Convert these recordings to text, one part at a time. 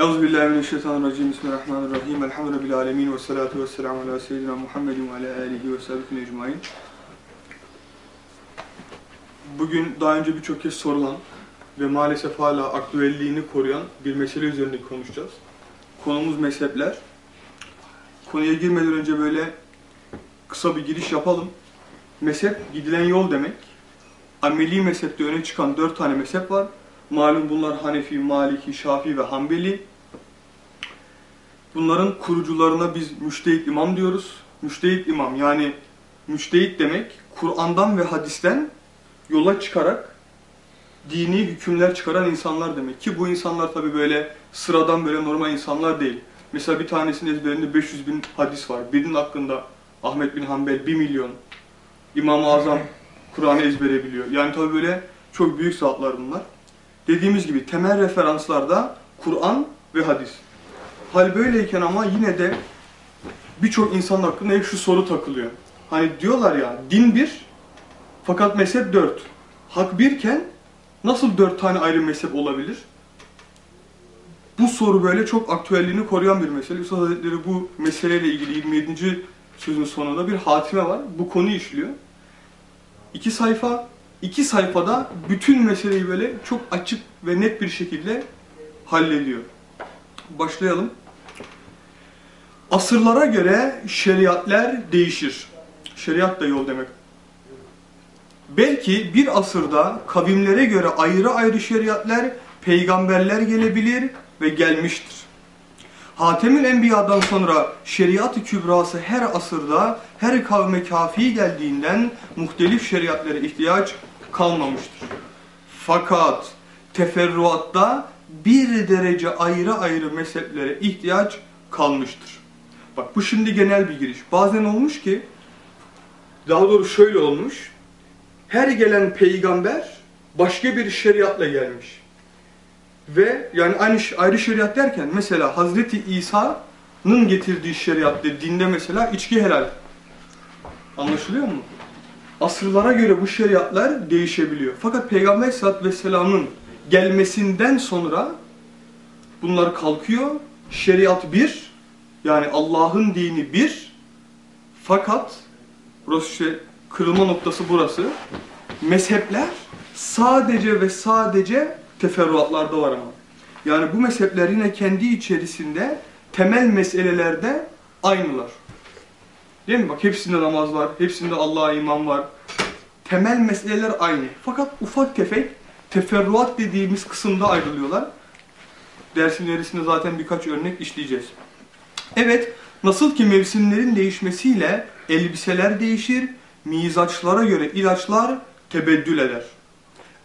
Euzubillahimineşşeytanirracim. Bismillahirrahmanirrahim. Elhamdülillahi alemin ve salatu ve selamu ala seyyidina Muhammedin ve ala alihi ve sahbihi ecmain. Bugün daha önce birçok kez sorulan ve maalesef hala aktüelliğini koruyan bir mesele üzerinde konuşacağız. Konumuz mezhepler. Konuya girmeden önce böyle kısa bir giriş yapalım. Mezhep gidilen yol demek. Ameli mezhepte öne çıkan dört tane mezhep var. Malum bunlar Hanefi, Maliki, Şafii ve Hanbeli. Bunların kurucularına biz müştehit imam diyoruz. Müştehit imam yani müştehit demek Kur'an'dan ve hadisten yola çıkarak dini hükümler çıkaran insanlar demek. Ki bu insanlar tabi böyle sıradan böyle normal insanlar değil. Mesela bir tanesinin ezberinde 500 bin hadis var. Birinin hakkında Ahmet bin Hanbel 1 milyon. İmam-ı Azam Kur'an'ı ezbere biliyor. Yani tabi böyle çok büyük zatlar bunlar. Dediğimiz gibi temel referanslarda Kur'an ve hadis. Hal böyleyken ama yine de birçok insan hakkında hep şu soru takılıyor. Hani diyorlar ya din bir fakat mezhep dört. Hak birken nasıl dört tane ayrı mezhep olabilir? Bu soru böyle çok aktüelliğini koruyan bir mesele. Üstad Hazretleri bu meseleyle ilgili 27. sözün sonunda bir hatime var. Bu konuyu işliyor. İki sayfa, iki sayfada bütün meseleyi böyle çok açık ve net bir şekilde hallediyor. Başlayalım. Asırlara göre şeriatler değişir. Şeriat da yol demek. Belki bir asırda kavimlere göre ayrı ayrı şeriatler, peygamberler gelebilir ve gelmiştir. Hatemül Enbiya'dan sonra şeriat-ı kübrası her asırda her kavme kafi geldiğinden muhtelif şeriatlere ihtiyaç kalmamıştır. Fakat teferruatta bir derece ayrı ayrı mezheplere ihtiyaç kalmıştır. Bak bu şimdi genel bir giriş. Bazen olmuş ki, daha doğrusu şöyle olmuş, her gelen peygamber başka bir şeriatla gelmiş. Ve yani aynı ayrı şeriat derken mesela Hazreti İsa'nın getirdiği şeriatta dinde mesela içki helal. Anlaşılıyor mu? Asırlara göre bu şeriatlar değişebiliyor. Fakat Peygamber Aleyhisselatü Vesselam'ın gelmesinden sonra bunlar kalkıyor. Şeriat bir, yani Allah'ın dini bir. Fakat burası işte kırılma noktası burası. Mezhepler sadece ve sadece teferruatlarda var ama. Yani bu mezhepler yine kendi içerisinde temel meselelerde aynılar. Değil mi? Bak hepsinde namaz var, hepsinde Allah'a iman var. Temel meseleler aynı. Fakat ufak tefek teferruat dediğimiz kısımda ayrılıyorlar. Dersin ilerisinde zaten birkaç örnek işleyeceğiz. Evet, nasıl ki mevsimlerin değişmesiyle elbiseler değişir, mizaçlara göre ilaçlar tebeddül eder.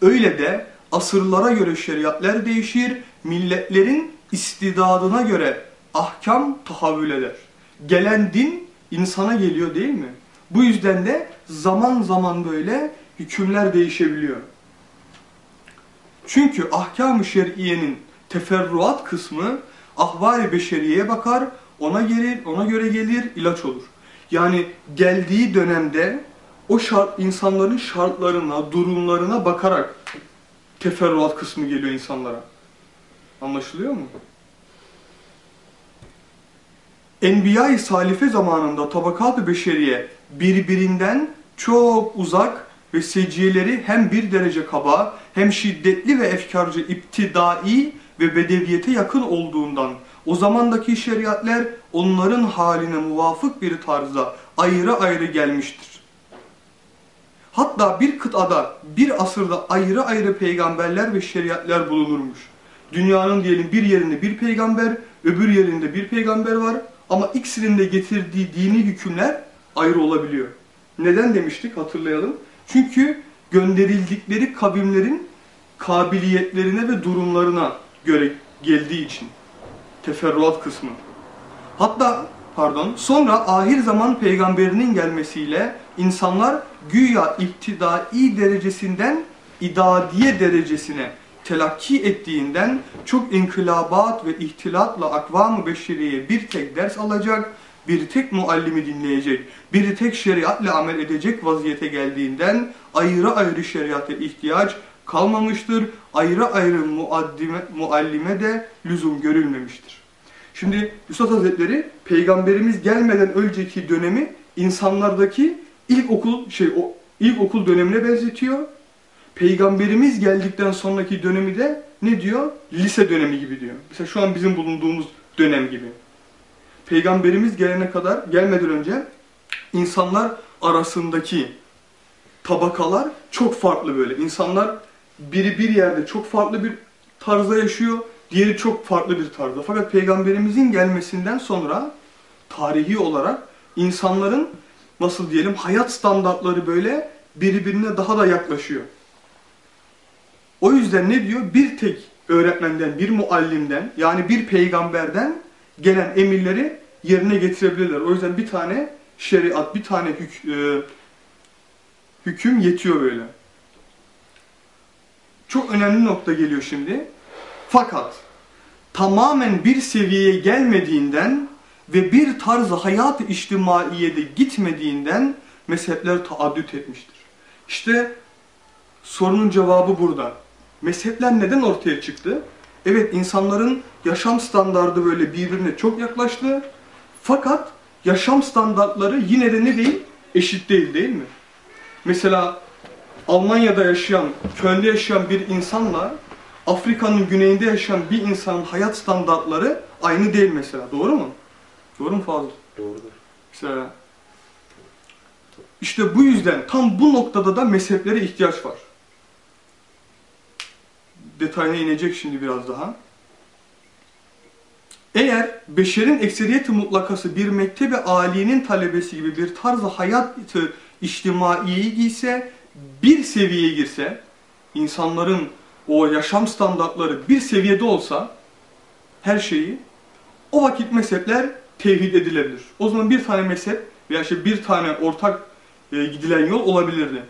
Öyle de asırlara göre şeriatler değişir, milletlerin istidadına göre ahkam tahavül eder. Gelen din insana geliyor değil mi? Bu yüzden de zaman zaman böyle hükümler değişebiliyor. Çünkü ahkam-ı şer'iyenin teferruat kısmı ahval-i beşeriyeye bakar, ona gelir, ona göre gelir, ilaç olur. Yani geldiği dönemde o şart insanların şartlarına, durumlarına bakarak teferruat kısmı geliyor insanlara. Anlaşılıyor mu? Enbiya-i Salife zamanında tabakat-ı beşeriye birbirinden çok uzak ve seciyeleri hem bir derece kaba hem şiddetli ve efkarcı iptidai ve bedeviyete yakın olduğundan o zamandaki şeriatler onların haline muvafık bir tarzda ayrı ayrı gelmiştir. Hatta bir kıtada, bir asırda ayrı ayrı peygamberler ve şeriatler bulunurmuş. Dünyanın diyelim bir yerinde bir peygamber, öbür yerinde bir peygamber var ama ikisinin de getirdiği dini hükümler ayrı olabiliyor. Neden demiştik hatırlayalım. Çünkü gönderildikleri kavimlerin kabiliyetlerine ve durumlarına göre geldiği için. Teferruat kısmı. Hatta pardon sonra ahir zaman peygamberinin gelmesiyle insanlar güya iptidai derecesinden idadiye derecesine telakki ettiğinden çok inkılabat ve ihtilatla akvam-ı beşeriye bir tek ders alacak, bir tek muallimi dinleyecek, bir tek şeriatla amel edecek vaziyete geldiğinden ayrı ayrı şeriata ihtiyaç kalmamıştır. Ayrı ayrı muaddime, muallime de lüzum görülmemiştir. Şimdi Üstad Hazretleri peygamberimiz gelmeden önceki dönemi insanlardaki ilkokul şey o ilkokul dönemine benzetiyor. Peygamberimiz geldikten sonraki dönemi de ne diyor? Lise dönemi gibi diyor. Mesela şu an bizim bulunduğumuz dönem gibi. Peygamberimiz gelene kadar gelmeden önce insanlar arasındaki tabakalar çok farklı böyle. İnsanlar biri bir yerde çok farklı bir tarzda yaşıyor, diğeri çok farklı bir tarzda. Fakat peygamberimizin gelmesinden sonra tarihi olarak insanların nasıl diyelim hayat standartları böyle birbirine daha da yaklaşıyor. O yüzden ne diyor? Bir tek öğretmenden, bir muallimden yani bir peygamberden gelen emirleri yerine getirebilirler. O yüzden bir tane şeriat, bir tane hük, e, hüküm yetiyor böyle. Çok önemli nokta geliyor şimdi. Fakat tamamen bir seviyeye gelmediğinden ve bir tarz hayat-ı içtimaiyede gitmediğinden mezhepler taaddüt etmiştir. İşte sorunun cevabı burada. Mezhepler neden ortaya çıktı? Evet insanların yaşam standardı böyle birbirine çok yaklaştı. Fakat yaşam standartları yine de ne değil? Eşit değil değil mi? Mesela Almanya'da yaşayan, Köln'de yaşayan bir insanla Afrika'nın güneyinde yaşayan bir insanın hayat standartları aynı değil mesela. Doğru mu? Doğru mu Fazıl? Doğrudur. Mesela işte bu yüzden tam bu noktada da mezheplere ihtiyaç var. Detayına inecek şimdi biraz daha. Eğer beşerin ekseriyeti mutlakası bir mektebi aliyenin talebesi gibi bir tarzı hayatı içtimaiyi giyse, bir seviyeye girse, insanların o yaşam standartları bir seviyede olsa, her şeyi, o vakit mezhepler tevhid edilebilir. O zaman bir tane mezhep veya işte bir tane ortak e, gidilen yol olabilirdi.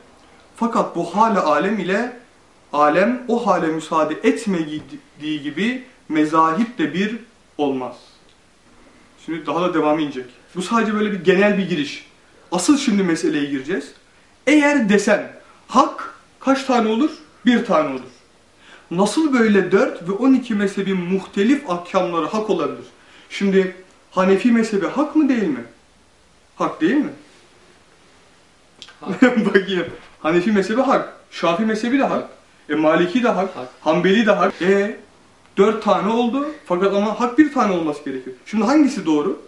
Fakat bu hale alem ile alem o hale müsaade etmediği gibi mezahip de bir olmaz. Şimdi daha da devam inecek. Bu sadece böyle bir genel bir giriş. Asıl şimdi meseleye gireceğiz. Eğer desen hak kaç tane olur? Bir tane olur. Nasıl böyle 4 ve 12 mezhebin muhtelif ahkamları hak olabilir? Şimdi Hanefi mezhebi hak mı değil mi? Hak değil mi? Hak. Bakayım. Hanefi mezhebi hak. Şafi mezhebi de hak. E Maliki de hak. Hak. Hanbeli de hak. E dört tane oldu. Fakat ama hak bir tane olması gerekiyor. Şimdi hangisi doğru?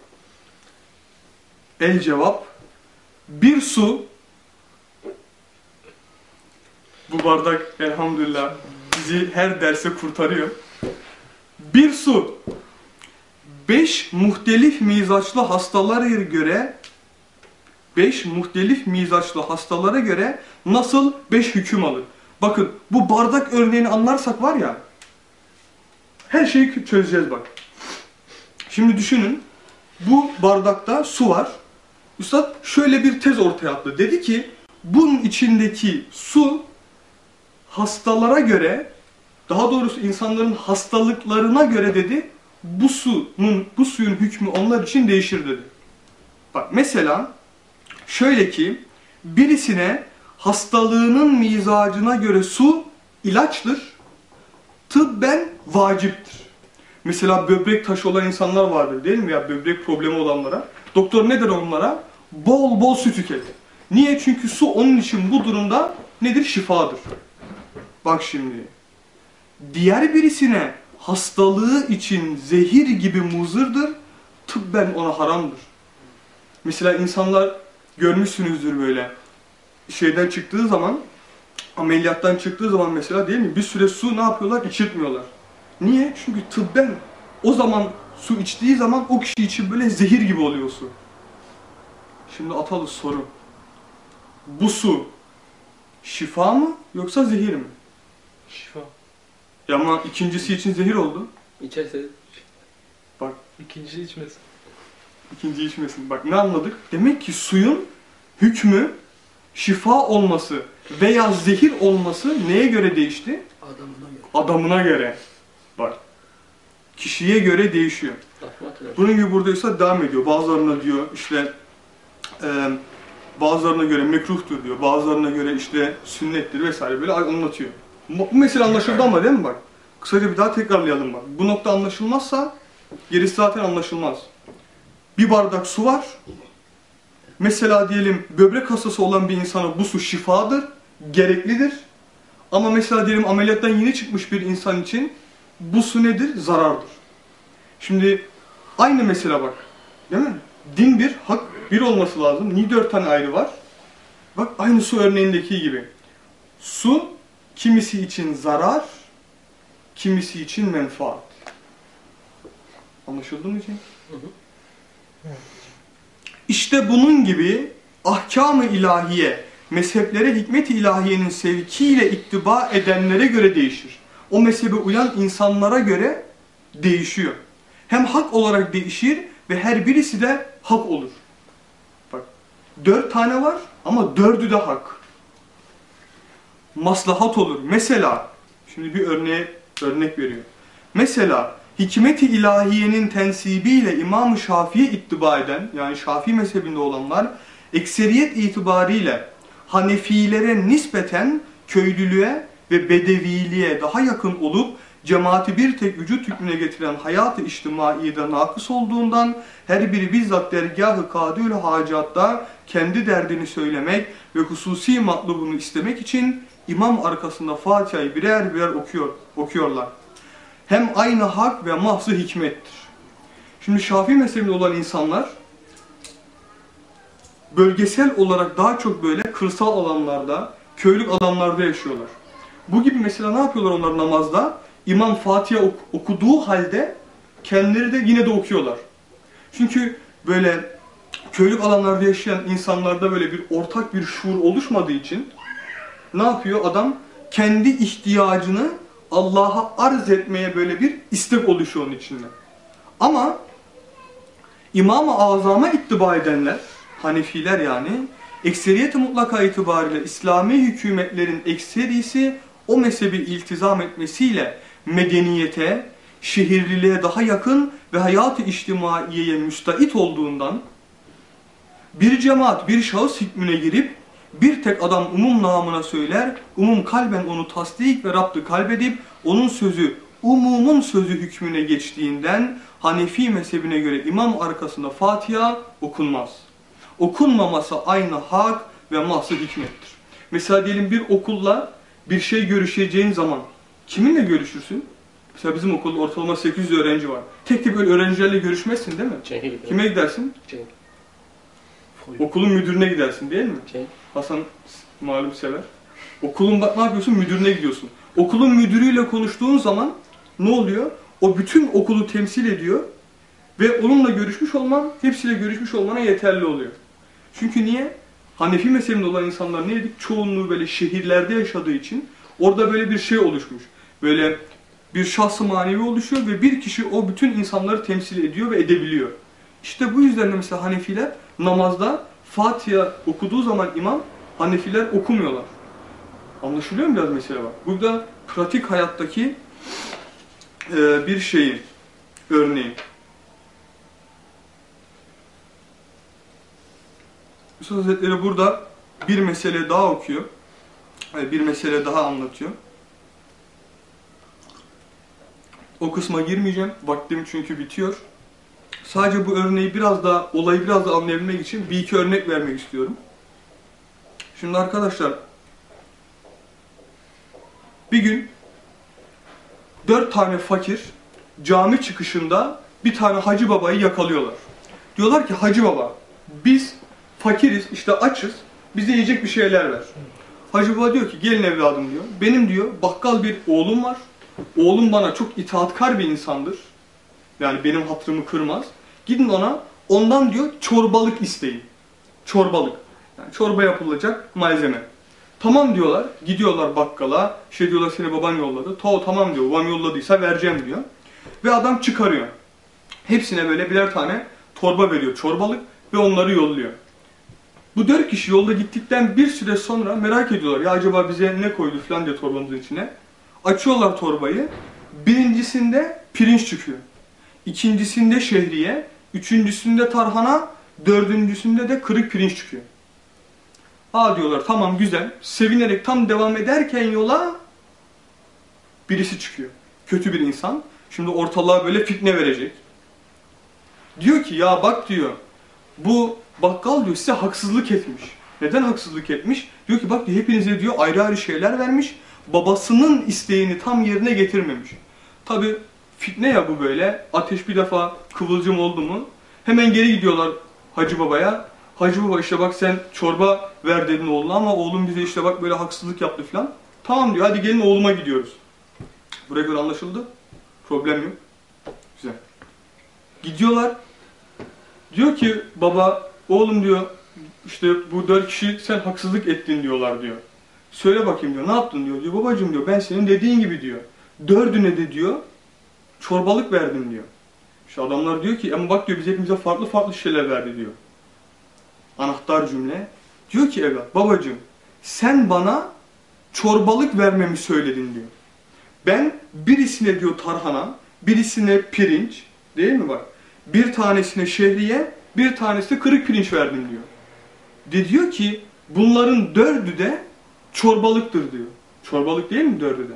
El cevap. Bir su. Bu bardak elhamdülillah bizi her derse kurtarıyor. Bir su. Beş muhtelif mizaçlı hastalara göre beş muhtelif mizaçlı hastalara göre nasıl beş hüküm alır? Bakın bu bardak örneğini anlarsak var ya her şeyi çözeceğiz bak. Şimdi düşünün bu bardakta su var. Üstad şöyle bir tez ortaya attı. Dedi ki bunun içindeki su hastalara göre daha doğrusu insanların hastalıklarına göre dedi bu suyun bu suyun hükmü onlar için değişir dedi. Bak mesela şöyle ki birisine hastalığının mizacına göre su ilaçtır. Tıbben vaciptir. Mesela böbrek taşı olan insanlar vardır değil mi? Ya böbrek problemi olanlara. Doktor ne der onlara? Bol bol su tüket. Niye? Çünkü su onun için bu durumda nedir? Şifadır. Bak şimdi. Diğer birisine hastalığı için zehir gibi muzırdır. Tıbben ona haramdır. Mesela insanlar görmüşsünüzdür böyle. Şeyden çıktığı zaman, ameliyattan çıktığı zaman mesela değil mi? Bir süre su ne yapıyorlar? İçirtmiyorlar. Niye? Çünkü tıbben o zaman su içtiği zaman o kişi için böyle zehir gibi oluyor su. Şimdi atalı soru. Bu su şifa mı yoksa zehir mi? Şifa. Ya ama ikincisi için zehir oldu. İçerse Bak ikincisi içmesin. ikinci içmesin. Bak ne anladık? Demek ki suyun hükmü şifa olması veya zehir olması neye göre değişti? Adamına göre. Adamına göre. Bak. Kişiye göre değişiyor. Bunun gibi buradaysa devam ediyor. Bazılarına diyor işte e, bazılarına göre mekruhtur diyor. Bazılarına göre işte sünnettir vesaire böyle anlatıyor. Bu mesele anlaşıldı ama değil mi bak? Kısaca bir daha tekrarlayalım bak. Bu nokta anlaşılmazsa gerisi zaten anlaşılmaz. Bir bardak su var. Mesela diyelim böbrek hastası olan bir insana bu su şifadır, gereklidir. Ama mesela diyelim ameliyattan yeni çıkmış bir insan için bu su nedir? Zarardır. Şimdi aynı mesele bak. Değil mi? Din bir, hak bir olması lazım. Niye dört tane ayrı var? Bak aynı su örneğindeki gibi. Su kimisi için zarar, kimisi için menfaat. Anlaşıldı mı Cenk? Hı hı. İşte bunun gibi ahkam-ı ilahiye, mezheplere hikmet-i ilahiyenin sevkiyle ittiba edenlere göre değişir. O mezhebe uyan insanlara göre değişiyor. Hem hak olarak değişir ve her birisi de hak olur. Bak, dört tane var ama dördü de hak. Maslahat olur. Mesela, şimdi bir örneğe örnek veriyor. Mesela hikmet-i ilahiyenin tensibiyle İmam-ı Şafii'ye ittiba eden, yani Şafii mezhebinde olanlar, ekseriyet itibariyle Hanefilere nispeten köylülüğe ve bedeviliğe daha yakın olup cemaati bir tek vücut hükmüne getiren hayat-ı içtimaide nakıs olduğundan her biri bizzat dergâh-ı kadül hacatta kendi derdini söylemek ve hususi matlubunu istemek için imam arkasında Fatiha'yı birer birer okuyor, okuyorlar hem aynı hak ve mahzı hikmettir. Şimdi Şafii mezhebinde olan insanlar bölgesel olarak daha çok böyle kırsal alanlarda, köylük alanlarda yaşıyorlar. Bu gibi mesela ne yapıyorlar onlar namazda? İmam Fatiha ok- okuduğu halde kendileri de yine de okuyorlar. Çünkü böyle köylük alanlarda yaşayan insanlarda böyle bir ortak bir şuur oluşmadığı için ne yapıyor? Adam kendi ihtiyacını Allah'a arz etmeye böyle bir istek oluşuyor onun içinde. Ama İmam-ı Azam'a ittiba edenler, Hanefiler yani, ekseriyeti mutlaka itibariyle İslami hükümetlerin ekserisi o mezhebi iltizam etmesiyle medeniyete, şehirliliğe daha yakın ve hayat-ı içtimaiyeye müstait olduğundan bir cemaat, bir şahıs hükmüne girip bir tek adam umum namına söyler, umum kalben onu tasdik ve raptı kalbedip onun sözü umumun sözü hükmüne geçtiğinden Hanefi mezhebine göre imam arkasında Fatiha okunmaz. Okunmaması aynı hak ve mahsı hikmettir. Mesela diyelim bir okulla bir şey görüşeceğin zaman kiminle görüşürsün? Mesela bizim okulda ortalama 800 öğrenci var. Tek tek böyle öğrencilerle görüşmezsin değil mi? Kime gidersin? Cenk. Full. Okulun müdürüne gidersin değil mi? Cenk. Hasan malum sever. Okulun bak ne yapıyorsun? Müdürüne gidiyorsun. Okulun müdürüyle konuştuğun zaman ne oluyor? O bütün okulu temsil ediyor ve onunla görüşmüş olman, hepsiyle görüşmüş olmana yeterli oluyor. Çünkü niye? Hanefi mezhebinde olan insanlar ne dedik? Çoğunluğu böyle şehirlerde yaşadığı için orada böyle bir şey oluşmuş. Böyle bir şahsı manevi oluşuyor ve bir kişi o bütün insanları temsil ediyor ve edebiliyor. İşte bu yüzden de mesela Hanefiler namazda Fatiha okuduğu zaman imam Hanefiler okumuyorlar. Anlaşılıyor mu biraz mesela bak. Burada pratik hayattaki e, bir şeyin örneği. Yusuf Hazretleri burada bir mesele daha okuyor. e, Bir mesele daha anlatıyor. O kısma girmeyeceğim. Vaktim çünkü bitiyor. Sadece bu örneği biraz daha, olayı biraz daha anlayabilmek için bir iki örnek vermek istiyorum. Şimdi arkadaşlar, bir gün dört tane fakir cami çıkışında bir tane hacı babayı yakalıyorlar. Diyorlar ki hacı baba, biz fakiriz, işte açız, bize yiyecek bir şeyler ver. Hacı baba diyor ki gelin evladım diyor. Benim diyor bakkal bir oğlum var. Oğlum bana çok itaatkar bir insandır. Yani benim hatırımı kırmaz. Gidin ona ondan diyor çorbalık isteyin. Çorbalık. Yani çorba yapılacak malzeme. Tamam diyorlar. Gidiyorlar bakkala. Şey diyorlar seni baban yolladı. Ta tamam diyor. Babam yolladıysa vereceğim diyor. Ve adam çıkarıyor. Hepsine böyle birer tane torba veriyor çorbalık ve onları yolluyor. Bu dört kişi yolda gittikten bir süre sonra merak ediyorlar. Ya acaba bize ne koydu falan diye torbamızın içine. Açıyorlar torbayı. Birincisinde pirinç çıkıyor. İkincisinde şehriye, üçüncüsünde tarhana, dördüncüsünde de kırık pirinç çıkıyor. Aa diyorlar tamam güzel. Sevinerek tam devam ederken yola birisi çıkıyor. Kötü bir insan. Şimdi ortalığa böyle fitne verecek. Diyor ki ya bak diyor bu bakkal diyor size haksızlık etmiş. Neden haksızlık etmiş? Diyor ki bak diyor hepinize diyor ayrı ayrı şeyler vermiş. Babasının isteğini tam yerine getirmemiş. Tabi fitne ya bu böyle. Ateş bir defa kıvılcım oldu mu hemen geri gidiyorlar Hacı Baba'ya. Hacı Baba işte bak sen çorba ver dedin oğluna ama oğlum bize işte bak böyle haksızlık yaptı falan. Tamam diyor hadi gelin oğluma gidiyoruz. Buraya kadar anlaşıldı. Problem yok. Güzel. Gidiyorlar. Diyor ki baba oğlum diyor işte bu dört kişi sen haksızlık ettin diyorlar diyor. Söyle bakayım diyor ne yaptın diyor. Diyor babacığım diyor ben senin dediğin gibi diyor. Dördüne de diyor çorbalık verdim diyor. İşte adamlar diyor ki ama bak diyor biz hepimize farklı farklı şeyler verdi diyor. Anahtar cümle. Diyor ki evlat babacığım sen bana çorbalık vermemi söyledin diyor. Ben birisine diyor tarhana, birisine pirinç, değil mi bak? Bir tanesine şehriye, bir tanesine kırık pirinç verdim diyor. De diyor ki bunların dördü de çorbalıktır diyor. Çorbalık değil mi dördü de?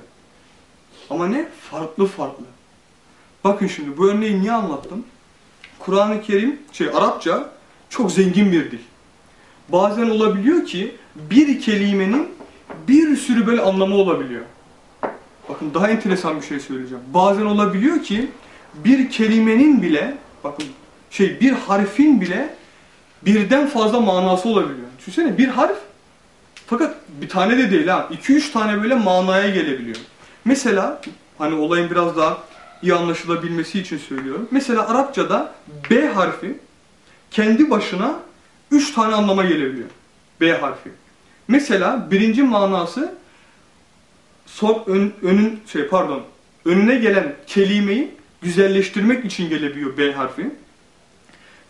Ama ne? Farklı farklı. Bakın şimdi bu örneği niye anlattım? Kur'an-ı Kerim, şey Arapça çok zengin bir dil. Bazen olabiliyor ki bir kelimenin bir sürü böyle anlamı olabiliyor. Bakın daha enteresan bir şey söyleyeceğim. Bazen olabiliyor ki bir kelimenin bile, bakın şey bir harfin bile birden fazla manası olabiliyor. Düşünsene bir harf fakat bir tane de değil ha. 2-3 tane böyle manaya gelebiliyor. Mesela hani olayın biraz daha iyi anlaşılabilmesi için söylüyorum. Mesela Arapçada B harfi kendi başına 3 tane anlama gelebiliyor. B harfi. Mesela birinci manası son ön, önün şey pardon önüne gelen kelimeyi güzelleştirmek için gelebiliyor B harfi.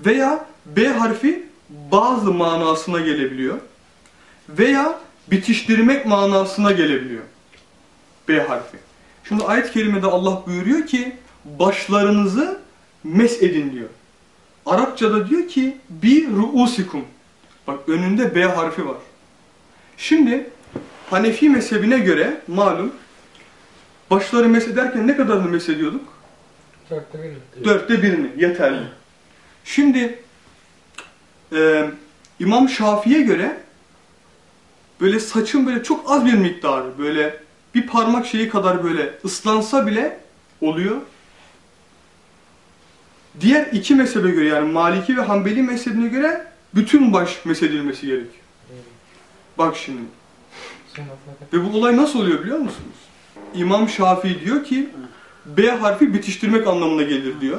Veya B harfi bazı manasına gelebiliyor. Veya bitiştirmek manasına gelebiliyor. B harfi. Şimdi ayet-i kerimede Allah buyuruyor ki başlarınızı mes edin diyor. Arapçada diyor ki bi ruusikum. Bak önünde B harfi var. Şimdi Hanefi mezhebine göre malum başları mes ederken ne kadarını mes ediyorduk? Dörtte biri. Dörtte birini yeterli. Şimdi e, İmam Şafii'ye göre böyle saçın böyle çok az bir miktarı böyle bir parmak şeyi kadar böyle ıslansa bile oluyor. Diğer iki mezhebe göre yani Maliki ve Hanbeli mezhebine göre bütün baş mesedilmesi gerekiyor. Bak şimdi. Ve bu olay nasıl oluyor biliyor musunuz? İmam Şafii diyor ki B harfi bitiştirmek anlamına gelir diyor.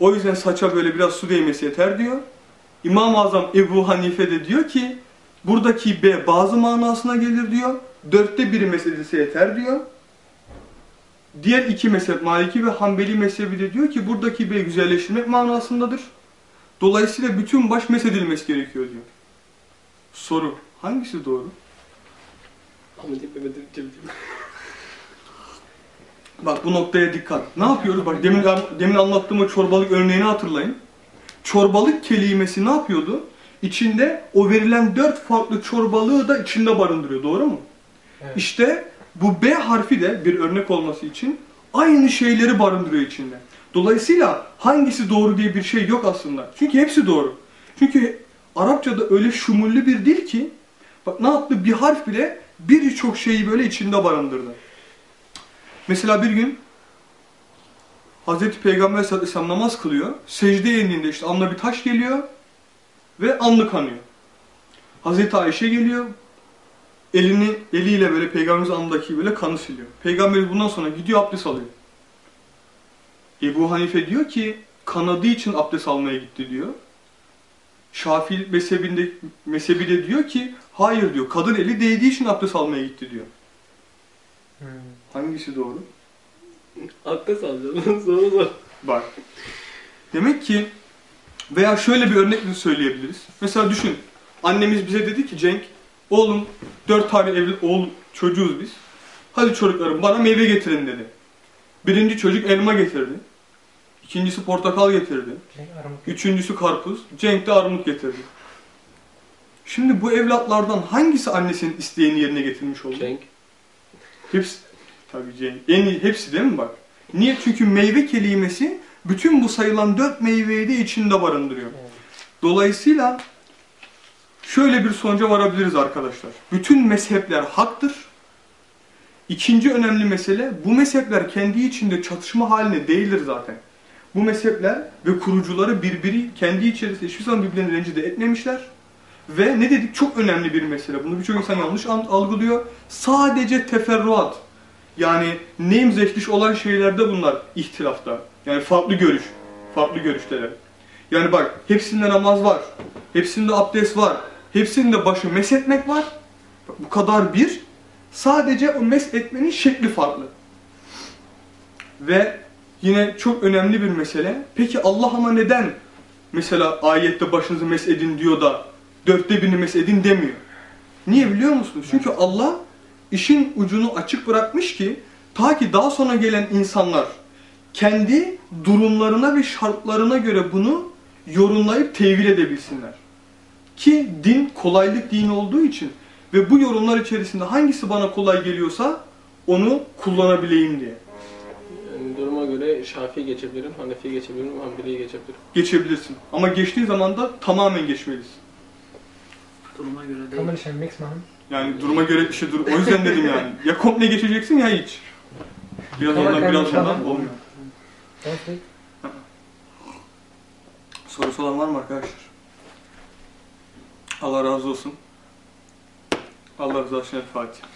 O yüzden saça böyle biraz su değmesi yeter diyor. İmam-ı Azam Ebu Hanife de diyor ki buradaki B bazı manasına gelir diyor. Dörtte biri meselesi yeter diyor. Diğer iki mezhep Maliki ve Hanbeli mezhebi de diyor ki buradaki B güzelleştirmek manasındadır. Dolayısıyla bütün baş mesedilmesi gerekiyor diyor. Soru hangisi doğru? Bak bu noktaya dikkat. Ne yapıyoruz? Bak demin demin anlattığım o çorbalık örneğini hatırlayın. Çorbalık kelimesi ne yapıyordu? İçinde o verilen dört farklı çorbalığı da içinde barındırıyor. Doğru mu? Evet. İşte bu B harfi de bir örnek olması için aynı şeyleri barındırıyor içinde. Dolayısıyla hangisi doğru diye bir şey yok aslında. Çünkü hepsi doğru. Çünkü Arapçada öyle şumullü bir dil ki bak ne yaptı? Bir harf bile birçok şeyi böyle içinde barındırdı. Mesela bir gün Hazreti Peygamber sallallahu namaz kılıyor. Secdeye indiğinde işte alnına bir taş geliyor ve alnı kanıyor. Hazreti Ayşe geliyor. Elini eliyle böyle peygamberimizin alnındaki böyle kanı siliyor. Peygamberimiz bundan sonra gidiyor abdest alıyor. Ebu Hanife diyor ki kanadığı için abdest almaya gitti diyor. Şafii mezhebinde mezhebi de diyor ki hayır diyor. Kadın eli değdiği için abdest almaya gitti diyor. Hmm. Hangisi doğru? Abdest alacağım. Sonra zor. Bak. Demek ki veya şöyle bir örnek de söyleyebiliriz. Mesela düşün. Annemiz bize dedi ki Cenk, oğlum dört tane evli oğul çocuğuz biz. Hadi çocuklarım bana meyve getirin dedi. Birinci çocuk elma getirdi. İkincisi portakal getirdi. Cenk. Üçüncüsü karpuz. Cenk de armut getirdi. Şimdi bu evlatlardan hangisi annesinin isteğini yerine getirmiş oldu? Cenk. Hepsi, Tabii canım. En iyi hepsi değil mi bak? Niye? Çünkü meyve kelimesi bütün bu sayılan dört meyveyi de içinde barındırıyor. Dolayısıyla şöyle bir sonuca varabiliriz arkadaşlar. Bütün mezhepler haktır. İkinci önemli mesele bu mezhepler kendi içinde çatışma haline değildir zaten. Bu mezhepler ve kurucuları birbiri kendi içerisinde hiçbir zaman birbirlerini rencide etmemişler. Ve ne dedik çok önemli bir mesele. Bunu birçok insan yanlış an- algılıyor. Sadece teferruat. Yani nemzehliş olan şeylerde bunlar ihtilafta. Yani farklı görüş. Farklı görüşteler. Yani bak hepsinde namaz var. Hepsinde abdest var. Hepsinde başı meshetmek var. Bu kadar bir. Sadece o meshetmenin şekli farklı. Ve yine çok önemli bir mesele. Peki Allah ama neden mesela ayette başınızı mesedin diyor da dörtte birini mesedin demiyor? Niye biliyor musunuz? Çünkü Allah işin ucunu açık bırakmış ki ta ki daha sonra gelen insanlar kendi durumlarına ve şartlarına göre bunu yorumlayıp tevil edebilsinler. Ki din kolaylık dini olduğu için ve bu yorumlar içerisinde hangisi bana kolay geliyorsa onu kullanabileyim diye. Yani duruma göre Şafii geçebilirim, Hanefi geçebilirim, Hanbeli'yi geçebilirim. Geçebilirsin. Ama geçtiği zaman da tamamen geçmelisin. Duruma göre Kan değil. man nicht ein Mix machen? Yani duruma göre bir şey dur. O yüzden dedim yani. Ya komple geçeceksin ya hiç. Biraz Tamam, ondan biraz tamam. ondan olmuyor. Gerçek. Sorusu olan var mı arkadaşlar? Allah razı olsun. Allah razı olsun. Fatiha.